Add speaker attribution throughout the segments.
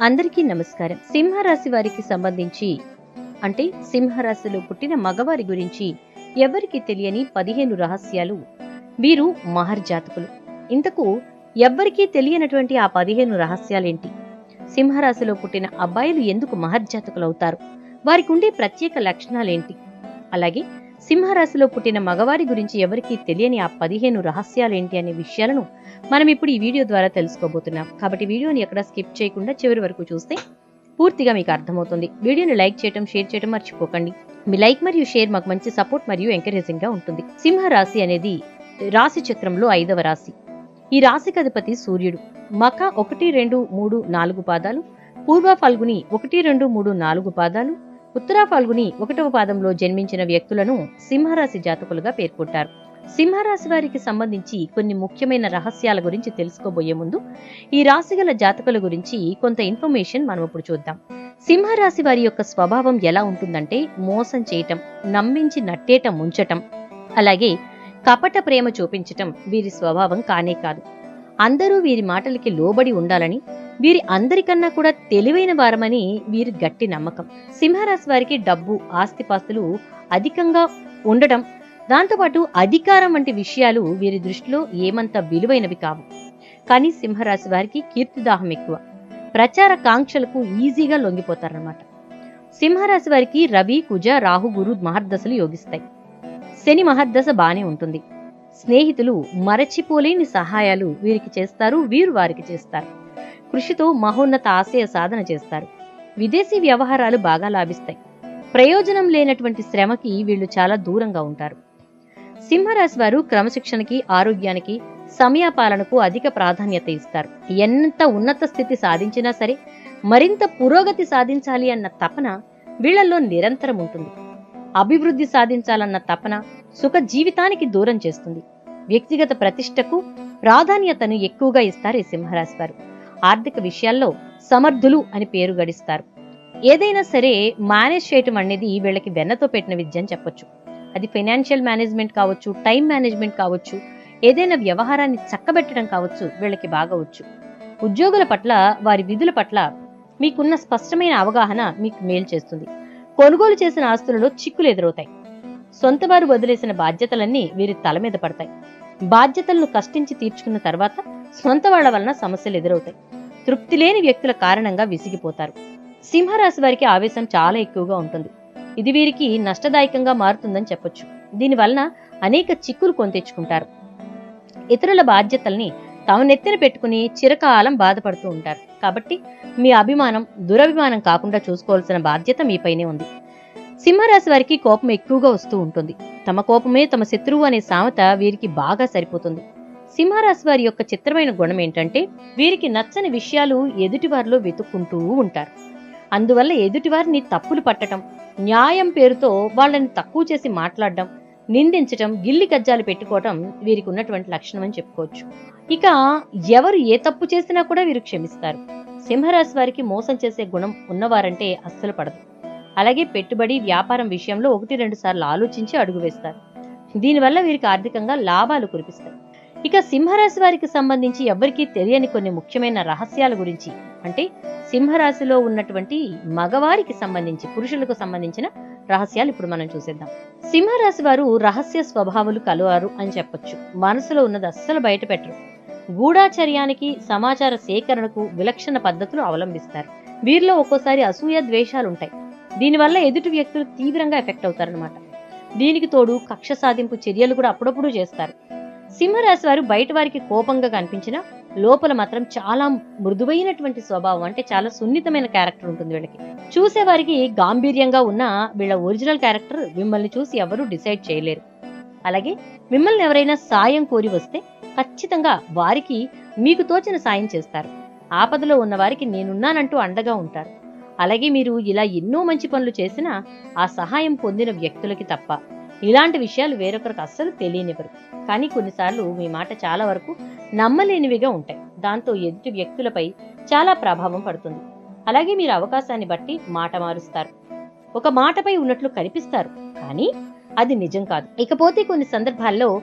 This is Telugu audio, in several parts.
Speaker 1: అందరికీ నమస్కారం. సింహరాశి వారికి సంబంధించి అంటే సింహరాశిలో పుట్టిన మగవారి గురించి ఎవరికి తెలియని పదిహేను రహస్యాలు. వీరు మహర్జాతకులు ఇంతకు ఎవ్వరికీ తెలియనటువంటి ఆ పదిహేను రహస్యాలేంటి? సింహరాశిలో పుట్టిన అబ్బాయిలు ఎందుకు మహర్జాతకులు అవుతారు వారికి ఉండే ప్రత్యేక లక్షణాలేంటి? అలాగే సింహరాశిలో పుట్టిన మగవారి గురించి ఎవరికీ తెలియని ఆ పదిహేను రహస్యాలేంటి అనే విషయాలను మనం ఇప్పుడు ఈ వీడియో ద్వారా తెలుసుకోబోతున్నాం. కాబట్టి వీడియోని ఎక్కడ స్కిప్ చేయకుండా చివరి వరకు చూస్తే పూర్తిగా మీకు అర్థమవుతుంది. వీడియోని లైక్ చేయడం షేర్ చేయడం మర్చిపోకండి. మీ లైక్ మరియు షేర్ మాకు మంచి సపోర్ట్ మరియు ఎంకరేజింగ్గా ఉంటుంది. సింహ రాశి అనేది రాశి చక్రంలో ఐదవ రాశి. ఈ రాశికి అధిపతి సూర్యుడు. మక ఒకటి రెండు మూడు నాలుగు పాదాలు. పూర్వ ఫల్గుని ఒకటి రెండు మూడు నాలుగు పాదాలు. ఉత్తరా ఫాల్గుని ఒకటవ పాదంలో జన్మించిన వ్యక్తులను సింహరాశి జాతకులుగా పేర్కొంటారు. సింహరాశి వారికి సంబంధించి కొన్ని ముఖ్యమైన రహస్యాల గురించి తెలుసుకోబోయే ముందు ఈ రాశి గల జాతకుల గురించి కొంత ఇన్ఫర్మేషన్ మనం ఇప్పుడు చూద్దాం. సింహరాశి వారి యొక్క స్వభావం ఎలా ఉంటుందంటే మోసం చేయటం నమ్మించి నట్టేట ముంచటం అలాగే కపట ప్రేమ చూపించటం వీరి స్వభావం కానే కాదు. అందరూ వీరి మాటలకి లోబడి ఉండాలని వీరి అందరికన్నా కూడా తెలివైన వారమని వీరి గట్టి నమ్మకం. సింహరాశి వారికి డబ్బు ఆస్తిపాస్తులు అధికంగా ఉండటం దాంతోపాటు అధికారం వంటి విషయాలు వీరి దృష్టిలో ఏమంత విలువైనవి కావు. కానీ సింహరాశి వారికి కీర్తిదాహం ఎక్కువ. ప్రచార కాంక్షలకు ఈజీగా లొంగిపోతారన్నమాట. సింహరాశి వారికి రవి కుజ రాహు గురు మహర్దశలు యోగిస్తాయి. శని మహర్దశ బానే ఉంటుంది. స్నేహితులు మరచిపోలేని సహాయాలు వీరికి చేస్తారు వీరు వారికి చేస్తారు. కృషితో మహోన్నత ఆశయ సాధన చేస్తారు. విదేశీ వ్యవహారాలు బాగా లాభిస్తాయి. ప్రయోజనం లేనటువంటి శ్రమకి వీళ్ళు చాలా దూరంగా ఉంటారు. సింహరాశి వారు క్రమశిక్షణకి ఆరోగ్యానికి సమయపాలనకు అధిక ప్రాధాన్యత ఇస్తారు. ఎంత ఉన్నత స్థితి సాధించినా సరే మరింత పురోగతి సాధించాలి అన్న తపన వీళ్ళలో నిరంతరం ఉంటుంది. అభివృద్ధి సాధించాలన్న తపన సుఖ జీవితానికి దూరం చేస్తుంది. వ్యక్తిగత ప్రతిష్టకు ప్రాధాన్యతను ఎక్కువగా ఇస్తారు ఈ సింహరాశి వారు. ఆర్థిక విషయాల్లో సమర్థులు అని పేరు గడిస్తారు. ఏదైనా సరే మేనేజ్ చేయటం అనేది వీళ్ళకి వెన్నతో పెట్టిన విద్య అని చెప్పొచ్చు. అది ఫైనాన్షియల్ మేనేజ్మెంట్ కావచ్చు టైం మేనేజ్మెంట్ కావచ్చు ఏదైనా వ్యవహారాన్ని చక్కబెట్టడం కావచ్చు వీళ్ళకి బాగా వచ్చు ఉద్యోగుల పట్ల వారి విధుల పట్ల మీకున్న స్పష్టమైన అవగాహన మీకు మేలు చేస్తుంది. కొనుగోలు చేసిన ఆస్తులలో చిక్కులు ఎదురవుతాయి. సొంత వారు వదిలేసిన బాధ్యతలన్నీ వీరి తల మీద పడతాయి. బాధ్యతలను కష్టించి తీర్చుకున్న తర్వాత సొంత వాళ్ళ వలన సమస్యలు ఎదురవుతాయి. తృప్తి లేని వ్యక్తుల కారణంగా విసిగిపోతారు. సింహరాశి వారికి ఆవేశం చాలా ఎక్కువగా ఉంటుంది. ఇది వీరికి నష్టదాయకంగా మారుతుందని చెప్పొచ్చు. దీనివలన అనేక చిక్కులు కొంతెచ్చుకుంటారు ఇతరుల బాధ్యతల్ని తమ నెత్తిన పెట్టుకుని చిరకాలం బాధపడుతూ ఉంటారు. కాబట్టి మీ అభిమానం దురభిమానం కాకుండా చూసుకోవాల్సిన బాధ్యత మీపైనే ఉంది. సింహరాశి వారికి కోపం ఎక్కువగా వస్తూ ఉంటుంది. తమ కోపమే తమ శత్రువు అనే సామెత వీరికి బాగా సరిపోతుంది. సింహరాశి వారి యొక్క చిత్రమైన గుణం ఏంటంటే వీరికి నచ్చని విషయాలు ఎదుటివారిలో వెతుక్కుంటూ ఉంటారు. అందువల్ల ఎదుటివారిని తప్పులు పట్టడం న్యాయం పేరుతో వాళ్ళని తక్కువ చేసి మాట్లాడడం నిందించడం గిల్లి గజ్జాలు పెట్టుకోవటం వీరికి ఉన్నటువంటి లక్షణం అని చెప్పుకోవచ్చు. ఇక ఎవరు ఏ తప్పు చేసినా కూడా వీరు క్షమిస్తారు. సింహరాశి వారికి మోసం చేసే గుణం ఉన్నవారంటే అస్సలు పడదు. అలాగే పెట్టుబడి వ్యాపారం విషయంలో ఒకటి రెండు సార్లు ఆలోచించి అడుగు వేస్తారు. దీనివల్ల వీరికి ఆర్థికంగా లాభాలు కురిపిస్తాయి. ఇక సింహరాశి వారికి సంబంధించి ఎవరికీ తెలియని కొన్ని ముఖ్యమైన రహస్యాల గురించి అంటే సింహరాశిలో ఉన్నటువంటి మగవారికి సంబంధించి పురుషులకు సంబంధించిన రహస్యాలు ఇప్పుడు మనం చూసేద్దాం. సింహరాశి వారు రహస్య స్వభావాలు కలవారు అని చెప్పొచ్చు. మనసులో ఉన్నది అస్సలు బయట పెట్టరు. గూఢాచర్యానికి సమాచార సేకరణకు విలక్షణ పద్ధతులు అవలంబిస్తారు. వీరిలో ఒక్కోసారి అసూయ ద్వేషాలు ఉంటాయి దీనివల్ల ఎదుటి వ్యక్తులు తీవ్రంగా ఎఫెక్ట్ అవుతారనమాట దీనికి తోడు కక్ష సాధింపు చర్యలు కూడా అప్పుడప్పుడు చేస్తారు. సింహరాశి వారు బయట వారికి కోపంగా కనిపించినా లోపల మాత్రం చాలా మృదువైనటువంటి స్వభావం అంటే చాలా సున్నితమైన క్యారెక్టర్ ఉంటుంది వీళ్ళకి. చూసేవారికి గాంభీర్యంగా ఉన్న వీళ్ళ ఒరిజినల్ క్యారెక్టర్ మిమ్మల్ని చూసి ఎవరూ డిసైడ్ చేయలేరు. అలాగే మిమ్మల్ని ఎవరైనా సాయం కోరి వస్తే ఖచ్చితంగా వారికి మీకు తోచిన సాయం చేస్తారు. ఆపదలో ఉన్న వారికి నేనున్నానంటూ అండగా ఉంటారు. అలాగే మీరు ఇలా ఎన్నో మంచి పనులు చేసినా ఆ సహాయం పొందిన వ్యక్తులకి తప్ప ఇలాంటి విషయాలు వేరొకరికి అస్సలు తెలియనివ్వరు. కానీ కొన్నిసార్లు మీ మాట చాలా వరకు నమ్మలేనివిగా ఉంటాయి. దాంతో ఎదుటి వ్యక్తులపై చాలా ప్రభావం పడుతుంది. అలాగే మీరు అవకాశాన్ని బట్టి మాట మారుస్తారు. ఒక మాటపై ఉన్నట్లు కనిపిస్తారు. కానీ అది నిజం కాదు. ఇకపోతే కొన్ని సందర్భాల్లో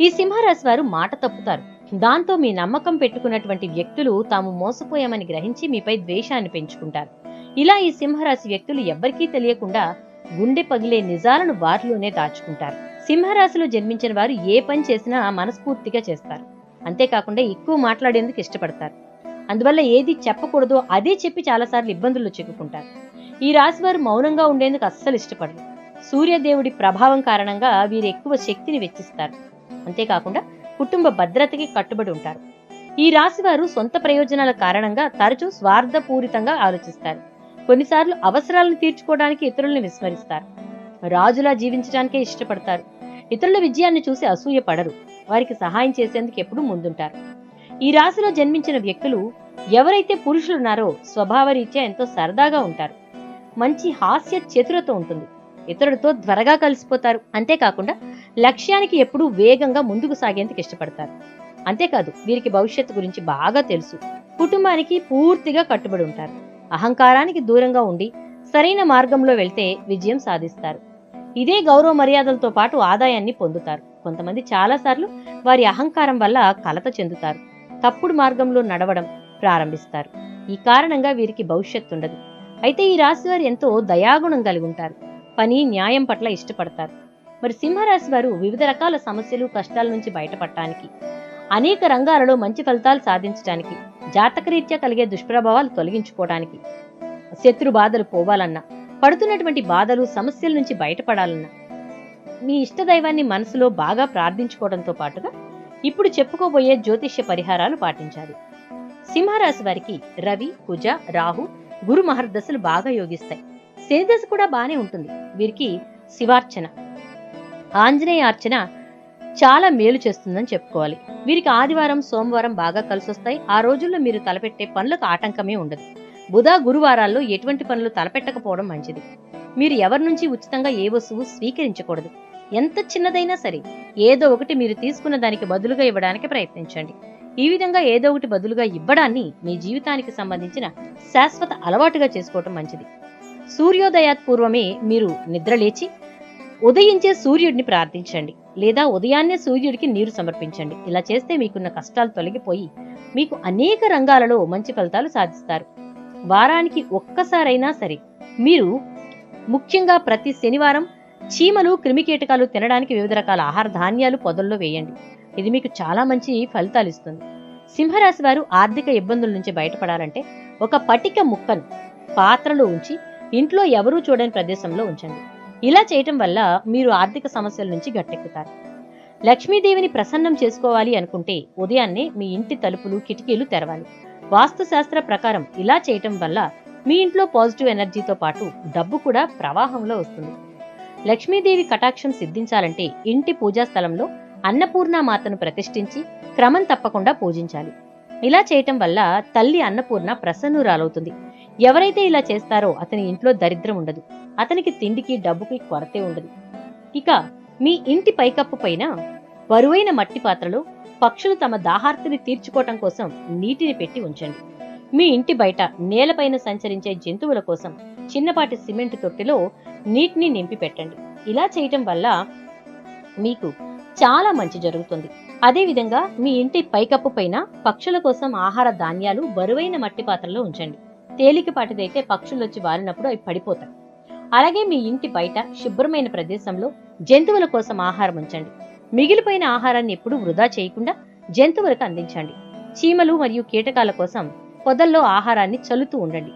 Speaker 1: ఈ సింహరాశి వారు మాట తప్పుతారు. దాంతో మీ నమ్మకం పెట్టుకున్నటువంటి వ్యక్తులు తాము మోసపోయామని గ్రహించి మీపై ద్వేషాన్ని పెంచుకుంటారు. ఇలా ఈ సింహరాశి వ్యక్తులు ఎవ్వరికీ తెలియకుండా గుండె పగిలే నిజాలను వారిలోనే దాచుకుంటారు. సింహరాశిలో జన్మించిన వారు ఏ పని చేసినా మనస్ఫూర్తిగా చేస్తారు. అంతేకాకుండా ఎక్కువ మాట్లాడేందుకు ఇష్టపడతారు. అందువల్ల ఏది చెప్పకూడదో అదే చెప్పి చాలాసార్లు ఇబ్బందుల్లో చిక్కుకుంటారు. ఈ రాశి వారు మౌనంగా ఉండేందుకు అస్సలు ఇష్టపడరు. సూర్యదేవుడి ప్రభావం కారణంగా వీరు ఎక్కువ శక్తిని వెచ్చిస్తారు. అంతేకాకుండా కుటుంబ భద్రతకి కట్టుబడి ఉంటారు. ఈ రాశి వారు సొంత ప్రయోజనాల కారణంగా తరచూ స్వార్థపూరితంగా ఆలోచిస్తారు. కొన్నిసార్లు అవసరాలను తీర్చుకోవడానికి ఇతరులను విస్మరిస్తారు. రాజులా జీవించడానికే ఇష్టపడతారు. ఇతరుల విజయాన్ని చూసి అసూయ పడరు వారికి సహాయం చేసేందుకు ఎప్పుడూ ముందుంటారు. ఈ రాశిలో జన్మించిన వ్యక్తులు ఎవరైతే పురుషులున్నారో స్వభావరీత్యా ఎంతో సరదాగా ఉంటారు. మంచి హాస్య చతురత ఉంటుంది. ఇతరులతో త్వరగా కలిసిపోతారు. అంతేకాకుండా లక్ష్యానికి ఎప్పుడూ వేగంగా ముందుకు సాగేందుకు ఇష్టపడతారు. అంతేకాదు వీరికి భవిష్యత్తు గురించి బాగా తెలుసు. కుటుంబానికి పూర్తిగా కట్టుబడి ఉంటారు. అహంకారానికి దూరంగా ఉండి సరైన మార్గంలో వెళ్తే విజయం సాధిస్తారు. ఇదే గౌరవ మర్యాదలతో పాటు ఆదాయాన్ని పొందుతారు. కొంతమంది చాలాసార్లు వారి అహంకారం వల్ల కలత చెందుతారు. తప్పుడు మార్గంలో నడవడం ప్రారంభిస్తారు. ఈ కారణంగా వీరికి భవిష్యత్తు ఉండదు. అయితే ఈ రాశి వారు ఎంతో దయాగుణం కలిగి ఉంటారు. పని న్యాయం పట్ల ఇష్టపడతారు. మరి సింహరాశి వారు వివిధ రకాల సమస్యలు కష్టాల నుంచి బయటపడటానికి అనేక రంగాలలో మంచి ఫలితాలు సాధించడానికి జాతకరీత్యా కలిగే దుష్ప్రభావాలు తొలగించుకోవడానికి. శత్రు బాధలు పోవాలన్నా పడుతున్నటువంటి బాధలు సమస్యల నుంచి బయటపడాలన్నా మీ ఇష్టదైవాన్ని మనసులో బాగా ప్రార్థించుకోవడంతో పాటుగా ఇప్పుడు చెప్పుకోబోయే జ్యోతిష్య పరిహారాలు పాటించాలి. సింహరాశి వారికి రవి కుజ రాహు గురు మహర్దశలు బాగా యోగిస్తాయి. శనిదశ కూడా బానే ఉంటుంది. వీరికి శివార్చన ఆంజనేయ అర్చన చాలా మేలు చేస్తుందని చెప్పుకోవాలి. వీరికి ఆదివారం సోమవారం బాగా కలిసొస్తాయి. ఆ రోజుల్లో మీరు తలపెట్టే పనులకు ఆటంకమే ఉండదు. బుధ గురువారాల్లో ఎటువంటి పనులు తలపెట్టకపోవడం మంచిది. మీరు ఎవరి నుంచి ఉచితంగా ఏ వస్తువు స్వీకరించకూడదు. ఎంత చిన్నదైనా సరే ఏదో ఒకటి మీరు తీసుకున్న దానికి బదులుగా ఇవ్వడానికి ప్రయత్నించండి. ఈ విధంగా ఏదో ఒకటి బదులుగా ఇవ్వడాన్ని మీ జీవితానికి సంబంధించిన శాశ్వత అలవాటుగా చేసుకోవటం మంచిది. సూర్యోదయాత్ పూర్వమే మీరు నిద్రలేచి ఉదయించే సూర్యుడిని ప్రార్థించండి లేదా ఉదయాన్నే సూర్యుడికి నీరు సమర్పించండి. ఇలా చేస్తే మీకున్న కష్టాలు తొలగిపోయి మీకు అనేక రంగాలలో మంచి ఫలితాలు సాధిస్తారు. వారానికి ఒక్కసారైనా సరే మీరు ముఖ్యంగా ప్రతి శనివారం చీమలు క్రిమికీటకాలు తినడానికి వివిధ రకాల ఆహార ధాన్యాలు పొదల్లో వేయండి. ఇది మీకు చాలా మంచి ఫలితాలు ఇస్తుంది. సింహరాశి వారు ఆర్థిక ఇబ్బందుల నుంచి బయటపడాలంటే ఒక పటిక ముక్కను పాత్రలో ఉంచి ఇంట్లో ఎవరూ చూడని ప్రదేశంలో ఉంచండి. ఇలా చేయటం వల్ల మీరు ఆర్థిక సమస్యల నుంచి గట్టెక్కుతారు. లక్ష్మీదేవిని ప్రసన్నం చేసుకోవాలి అనుకుంటే ఉదయాన్నే మీ ఇంటి తలుపులు కిటికీలు తెరవాలి. వాస్తుశాస్త్ర ప్రకారం ఇలా చేయటం వల్ల మీ ఇంట్లో పాజిటివ్ ఎనర్జీతో పాటు డబ్బు కూడా ప్రవాహంలో వస్తుంది. లక్ష్మీదేవి కటాక్షం సిద్ధించాలంటే ఇంటి పూజా స్థలంలో అన్నపూర్ణ మాతను ప్రతిష్ఠించి క్రమం తప్పకుండా పూజించాలి. ఇలా చేయటం వల్ల తల్లి అన్నపూర్ణ ప్రసన్నురాలవుతుంది. ఎవరైతే ఇలా చేస్తారో అతని ఇంట్లో దరిద్రం ఉండదు. అతనికి తిండికి డబ్బుకి కొరతే ఉండదు. ఇక మీ ఇంటి పైకప్పు పైన బరువైన మట్టి పాత్రలో పక్షులు తమ దాహార్తిని తీర్చుకోవటం కోసం నీటిని పెట్టి ఉంచండి. మీ ఇంటి బయట నేలపైన సంచరించే జంతువుల కోసం చిన్నపాటి సిమెంట్ తొట్టిలో నీటిని నింపి పెట్టండి ఇలా చేయటం వల్ల మీకు చాలా మంచి జరుగుతుంది. అదేవిధంగా మీ ఇంటి పైకప్పు పైన పక్షుల కోసం ఆహార ధాన్యాలు బరువైన మట్టి పాత్రలో ఉంచండి. తేలికపాటిదైతే పక్షులు వచ్చి వారినప్పుడు అవి పడిపోతాయి. అలాగే మీ ఇంటి బయట శుభ్రమైన ప్రదేశంలో జంతువుల కోసం ఆహారం ఉంచండి. మిగిలిపోయిన ఆహారాన్ని ఎప్పుడూ వృధా చేయకుండా జంతువులకు అందించండి. చీమలు మరియు కీటకాల కోసం పొదల్లో ఆహారాన్ని చల్లుతూ ఉండండి.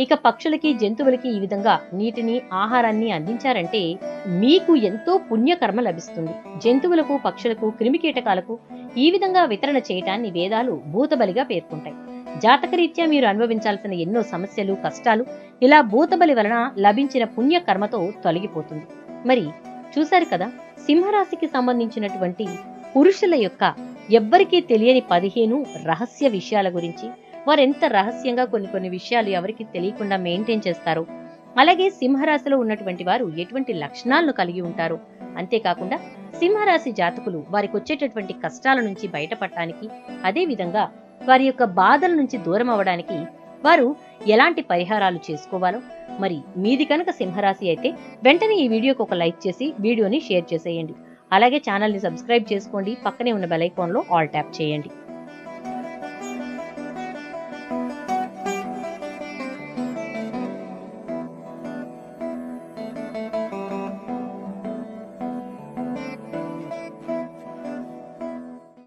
Speaker 1: ఇక పక్షులకి జంతువులకి ఈ విధంగా నీటిని ఆహారాన్ని అందించారంటే మీకు ఎంతో పుణ్యకర్మ లభిస్తుంది. జంతువులకు పక్షులకు క్రిమికీటకాలకు ఈ విధంగా వితరణ చేయటాన్ని వేదాలు భూతబలిగా పేర్కొంటాయి. జాతకరీత్యా మీరు అనుభవించాల్సిన ఎన్నో సమస్యలు కష్టాలు ఇలా భూతబలి వలన లభించిన పుణ్యకర్మతో తొలగిపోతుంది. మరి చూశారు కదా సింహరాశికి సంబంధించినటువంటి పురుషుల యొక్క ఎవ్వరికీ తెలియని పదిహేను రహస్య విషయాల గురించి. వారెంత రహస్యంగా కొన్ని కొన్ని విషయాలు ఎవరికి తెలియకుండా మెయింటైన్ చేస్తారు. అలాగే సింహరాశిలో ఉన్నటువంటి వారు ఎటువంటి లక్షణాలను కలిగి ఉంటారు? అంతేకాకుండా సింహరాశి జాతకులు వారికి వచ్చేటటువంటి కష్టాల నుంచి బయటపడటానికి అదేవిధంగా వారి యొక్క బాధల నుంచి దూరం అవ్వడానికి వారు ఎలాంటి పరిహారాలు చేసుకోవాలో మరి మీది కనుక సింహరాశి అయితే వెంటనే ఈ వీడియోకి ఒక లైక్ చేసి వీడియోని షేర్ చేసేయండి. అలాగే ఛానల్ని సబ్స్క్రైబ్ చేసుకోండి. పక్కనే ఉన్న బెల్ ఐకాన్లో ఆల్ ట్యాప్ చేయండి.